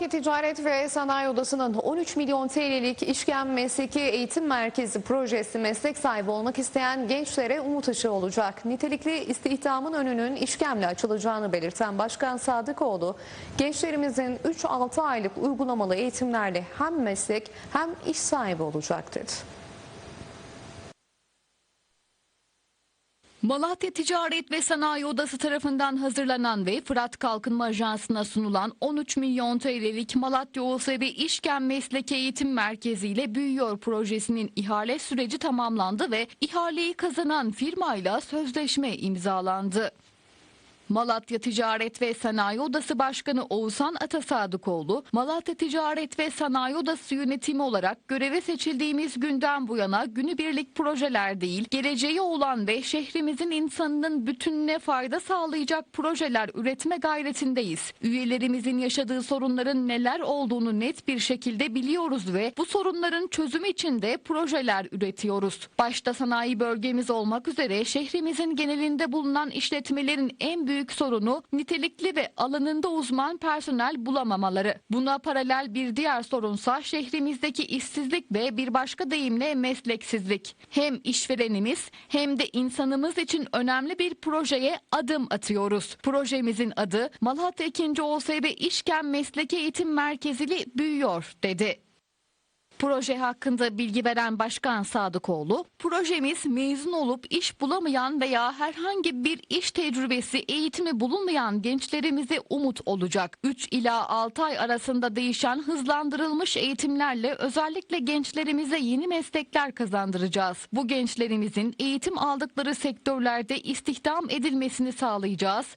Malatya Ticaret ve Sanayi Odası'nın 13 milyon TL'lik İşken Mesleki Eğitim Merkezi projesi meslek sahibi olmak isteyen gençlere umut ışığı olacak. Nitelikli istihdamın önünün işkemle açılacağını belirten Başkan Sadıkoğlu, gençlerimizin 3-6 aylık uygulamalı eğitimlerle hem meslek hem iş sahibi olacak dedi. Malatya Ticaret ve Sanayi Odası tarafından hazırlanan ve Fırat Kalkınma Ajansı'na sunulan 13 milyon TL'lik Malatya OSB İşken Meslek Eğitim Merkezi ile Büyüyor projesinin ihale süreci tamamlandı ve ihaleyi kazanan firmayla sözleşme imzalandı. Malatya Ticaret ve Sanayi Odası Başkanı Oğuzhan Atasadıkoğlu, Malatya Ticaret ve Sanayi Odası yönetimi olarak göreve seçildiğimiz günden bu yana günübirlik projeler değil, geleceği olan ve şehrimizin insanının bütününe fayda sağlayacak projeler üretme gayretindeyiz. Üyelerimizin yaşadığı sorunların neler olduğunu net bir şekilde biliyoruz ve bu sorunların çözümü için de projeler üretiyoruz. Başta sanayi bölgemiz olmak üzere şehrimizin genelinde bulunan işletmelerin en büyük sorunu nitelikli ve alanında uzman personel bulamamaları. Buna paralel bir diğer sorunsa şehrimizdeki işsizlik ve bir başka deyimle mesleksizlik. Hem işverenimiz hem de insanımız için önemli bir projeye adım atıyoruz. Projemizin adı Malatya 2. OSB İşken Mesleki Eğitim Merkezili büyüyor dedi. Proje hakkında bilgi veren Başkan Sadıkoğlu, projemiz mezun olup iş bulamayan veya herhangi bir iş tecrübesi, eğitimi bulunmayan gençlerimize umut olacak. 3 ila 6 ay arasında değişen hızlandırılmış eğitimlerle özellikle gençlerimize yeni meslekler kazandıracağız. Bu gençlerimizin eğitim aldıkları sektörlerde istihdam edilmesini sağlayacağız.